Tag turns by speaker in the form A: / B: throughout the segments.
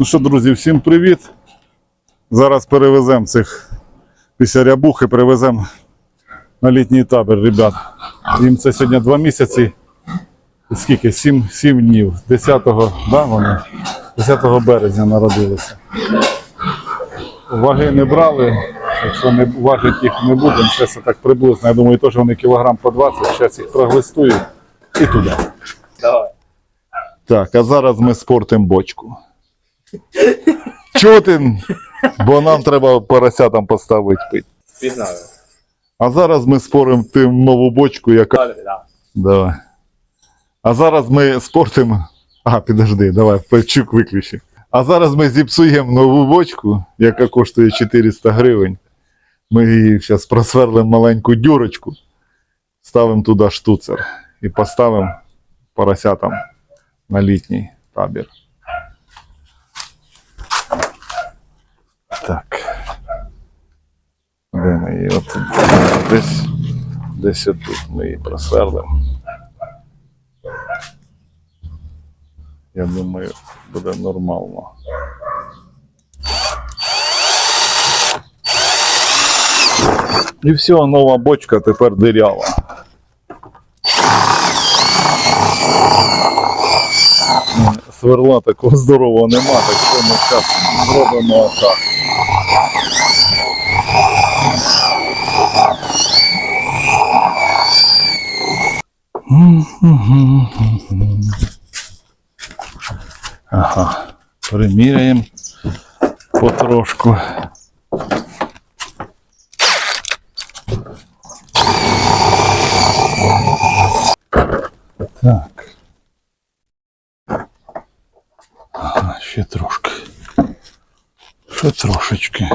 A: Ну що, друзі, всім привіт. Зараз перевеземо цих після рябухи, перевеземо на літній табір, ребят. Їм це сьогодні два місяці. Скільки? Сім, сім днів. 10-го, да, вони? 10 березня народилися. Ваги не брали. Якщо не важить їх не будемо, зараз так приблизно. Я думаю, теж вони кілограм по 20, зараз їх проглистую і туди.
B: Давай.
A: Так, а зараз ми спортимо бочку. Чого ти? Бо нам треба поросятам поставити пити.
B: Пігнали.
A: А зараз ми споримо тим нову бочку, яка.
B: Да.
A: Давай. А зараз ми спортимо. А, підожди, давай, пальчук виключи. А зараз ми зіпсуємо нову бочку, яка коштує 400 гривень. Ми її зараз просверлимо маленьку дюрочку, ставимо туди штуцер і поставимо поросятам на літній табір. Так. Де ми її? От, десь, десь отут ми її просверлимо. Я думаю, буде нормально. І все, нова бочка тепер дирява. Сверла такого здорового нема, так що ми зараз зробимо отак. Ага, приміряємо потрошку. Так. Ага, ще трошки. Ще трошечки.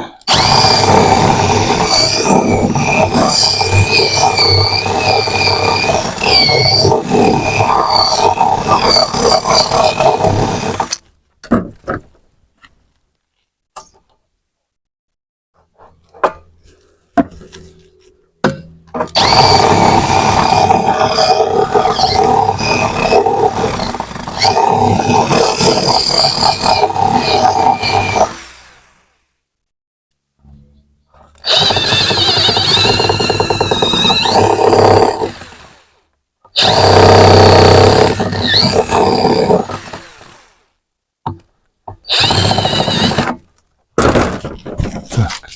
A: Так.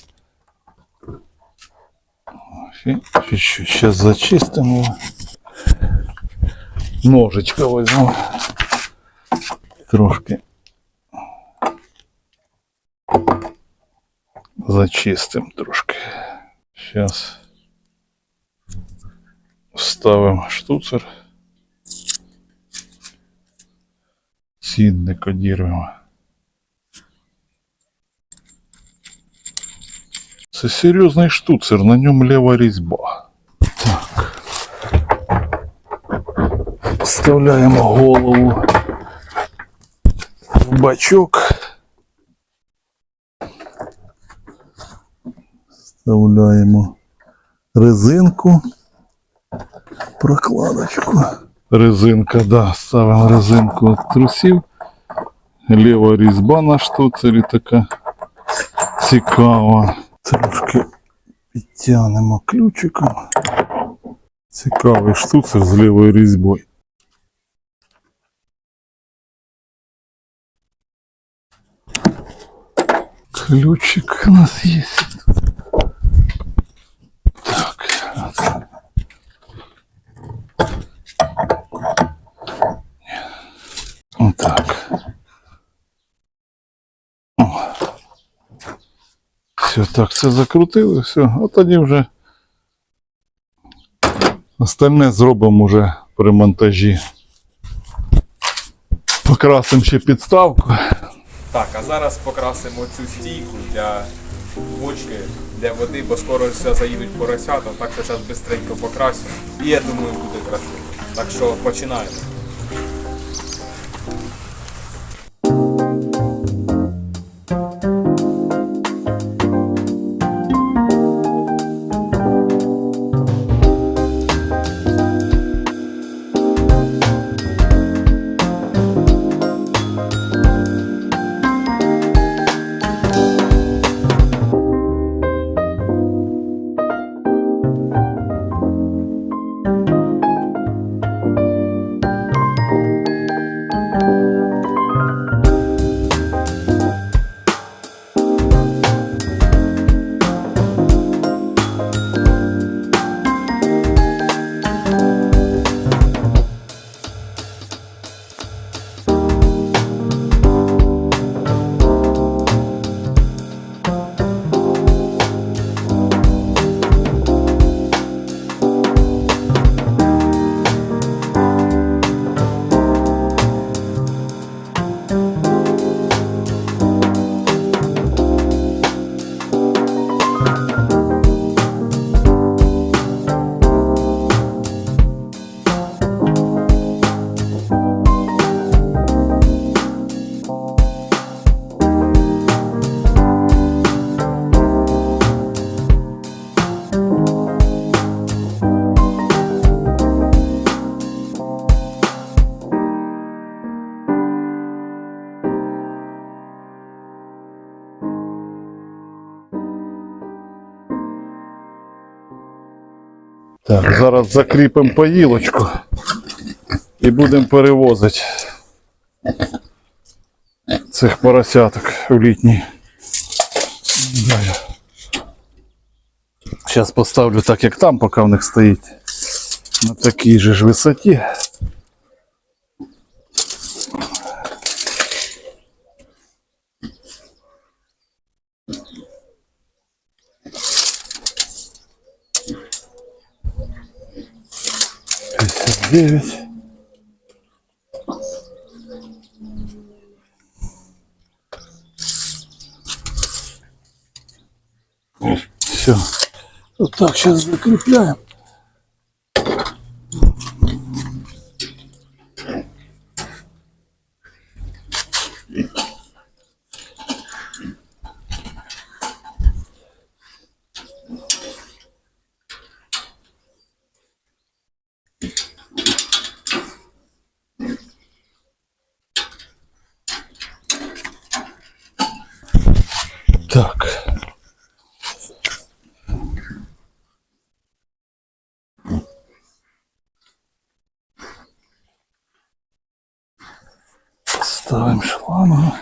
A: Ще, чуть-чуть сейчас зачистим его. Ножичка возьму. Трошки. Зачистим трошки. Сейчас вставим штуцер. Сідник одірвемо. Це серйозний штуцер, на ньому лева різьба. Вставляємо голову в бачок. Вставляємо резинку. Прокладочку. Резинка, да, ставимо резинку від трусів. Лева різьба на штуцері така цікава. Трошки підтягнемо ключиком. Цікавий штуцер з лівою різьбою. Ключик у нас є. Так, от. Отак. О. Все, так, це закрутили, все, а тоді вже остальне зробимо вже при монтажі. Покрасимо ще підставку.
B: Так, а зараз покрасимо цю стійку для бочки, для води, бо скоро все заїдуть поросята, так що зараз швидко покрасимо. І я думаю, буде красиво. Так що починаємо. Thank you.
A: Так, зараз закріпимо поїлочку і будемо перевозити цих поросяток в літній. Зараз поставлю так, як там, поки в них стоїть. На такій же ж висоті. Пятьдесят девять. Все. Вот так сейчас закрепляем. Так. Ставим шлангу.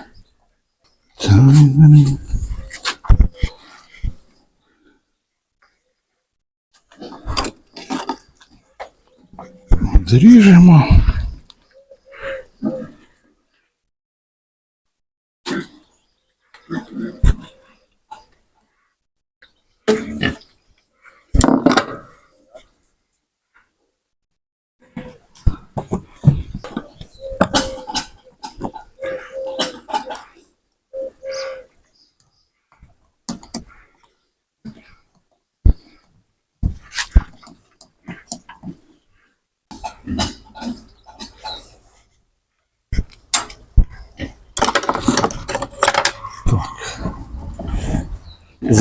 A: Дріжемо.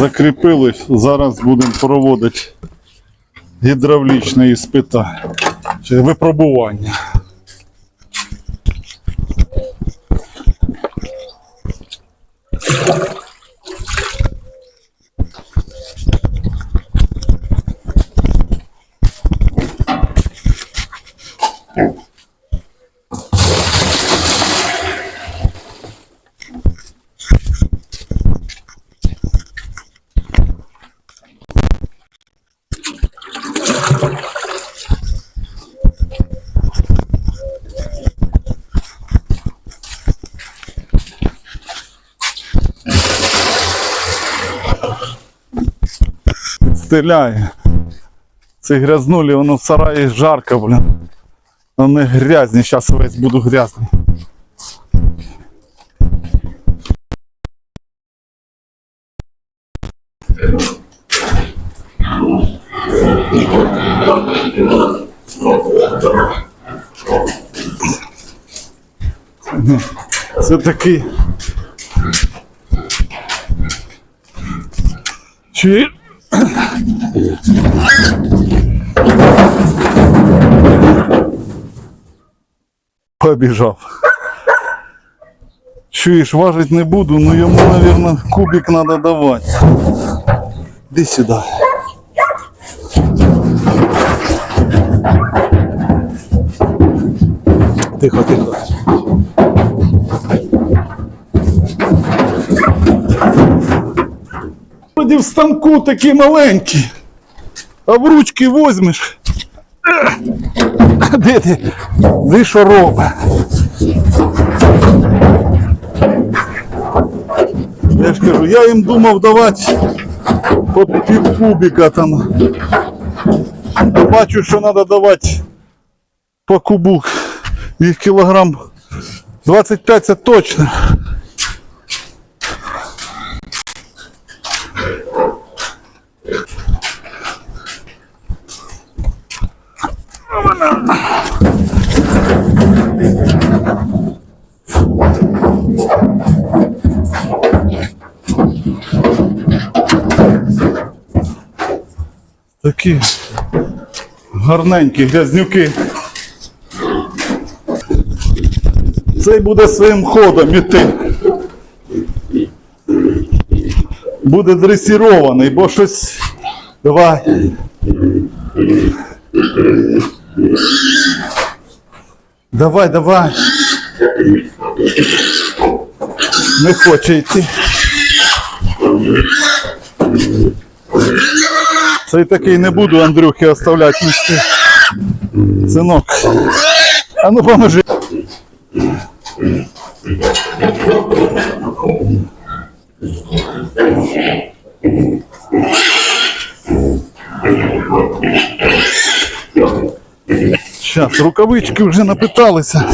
A: Закріпились. Зараз будемо проводити гідравлічне іспита випробування. Стріляє. Це грязнулі, воно в сараї жарко, блін. Вони грязні, зараз весь буду грязний. Це такий. Чи Побіжав. Чуєш, важить не буду, но йому, наверное, кубик надо давати. Іди сюди. Тихо, тихо. В станку такі маленькі, а в ручки возьмеш. Де ти? Ти що робиш? Я ж кажу, я їм думав давати по пів кубика там. Бачу, що треба давати по кубу. Їх кілограм 25 це точно. Такі гарненькі грязнюки. Цей буде своїм ходом іти. Буде дресірований, бо щось. Давай. Давай, давай. Не хоче йти. Цей такий не буду Андрюхи оставляти нести. Синок. А ну поможи. Сейчас, рукавички вже напиталися.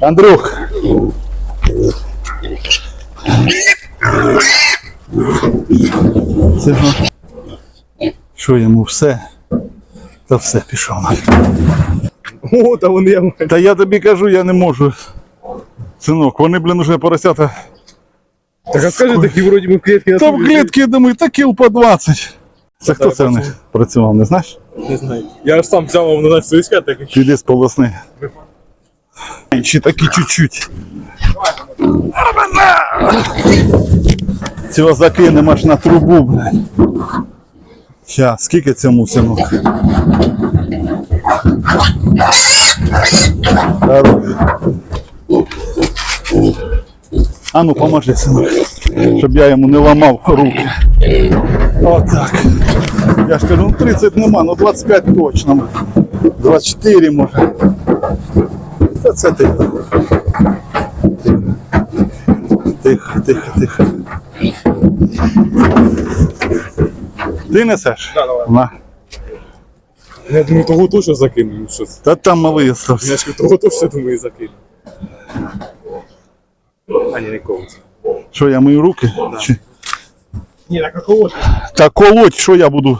A: Андрюх. Це, що йому все? Та все пішов.
B: О, та вони я
A: Та я тобі кажу, я не можу. Синок, вони, блін, уже поросята.
B: Так а скажи, такі вроді ми в клітки
A: Та в клітки, я думаю, та кіл по 20. Це хто це в них працював, не знаєш?
B: Не знаю. Я ж сам взяв воно на свиська, так
A: Піди з Ще такі чуть-чуть. Цього закинемо аж на трубу, блядь. Ща, скільки цьому синок? Хорош. А ну поможи, синок, щоб я йому не ламав руки. Отак. Я ж кажу, ну 30 нема, ну 25 точно. 24 може. Та це тихо. Тихо, тихо, тихо. Ти несеш?
B: Да, давай.
A: На.
B: Я думаю, того точно закину. Що це?
A: Та там малий остався.
B: Я ж того точно думаю закину. А ні, нікого.
A: Що, я мою руки? Чи...
B: Ні, так а кого?
A: Та колоть, що я буду?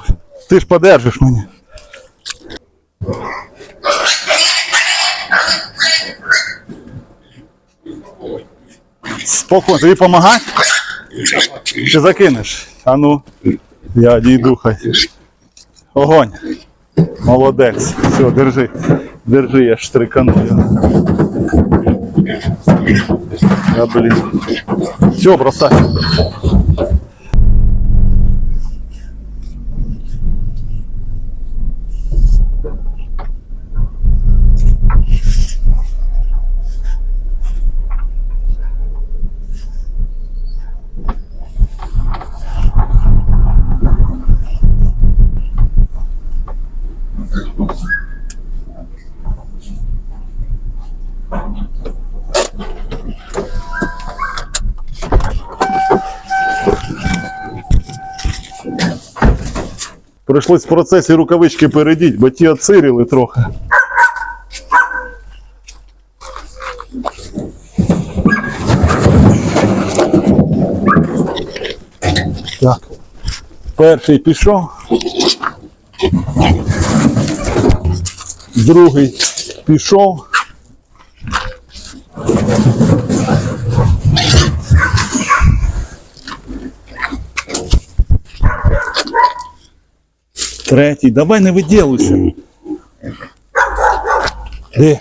A: Ти ж подержиш мені. Спокійно, тобі помагати? Чи закинеш? А ну, я дійду хай. Огонь. Молодець. Все, держи. Держи, я штрикану. Я, блін. Все, бросай. Прийшлось в процесі рукавички передіть, бо ті оциріли трохи. Так. Перший пішов. Другий пішов. Третій. Давай не виділуйся. Де?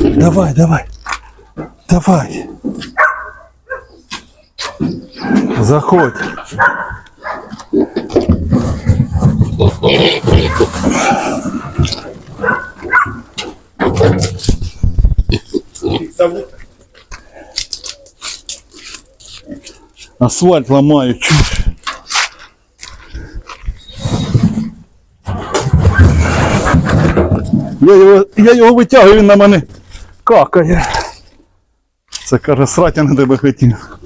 A: Давай, давай. Давай. Заходь. Асфальт ламаю. Чуть. Я його, я його витягую, він на мене какає. Це каже, срати на тебе хотів.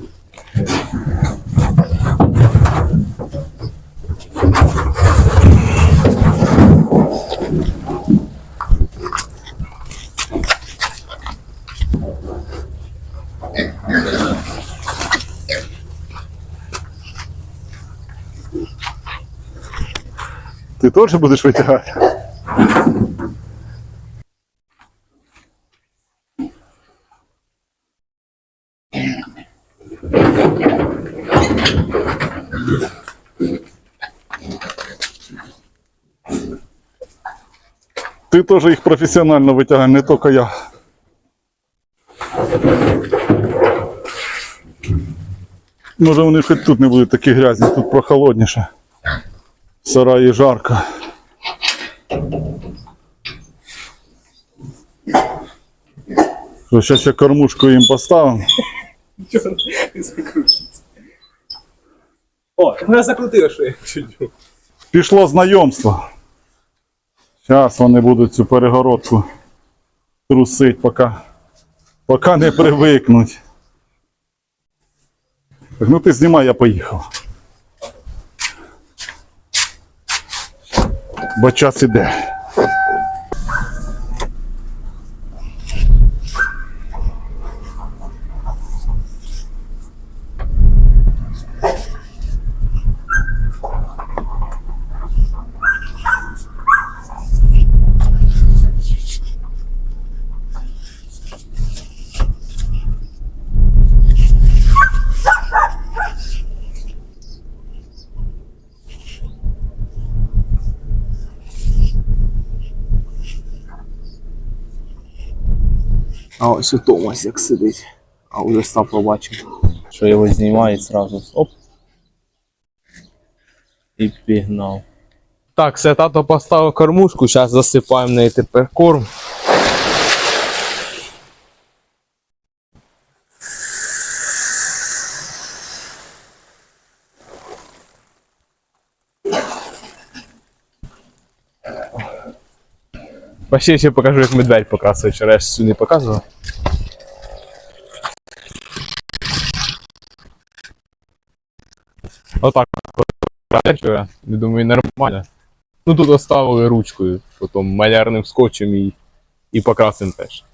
A: Ти теж будеш витягати? Теж їх професіонально витягають, не тільки я. Може вони хоч тут не будуть такі грязні, тут прохолодніше. В сараї жарко. Зараз ще кормушку їм поставимо.
C: О, що я чуть.
A: Пішло знайомство. Зараз вони будуть цю перегородку трусить, поки, поки не привикнуть. Так, ну ти знімай, я поїхав. Бо час іде.
B: Ось Томас як сидить. А уже став побачив. Що його знімають зразу. Оп. І пігнав. Так, все, тато поставив кормушку, зараз засипаємо в неї тепер корм. Ще ще покажу, як медведь показує, вчора я ж не показував. Отак. Я думаю, нормально. Ну тут оставили ручкою, потім малярним скотчем і, і покрасим теж.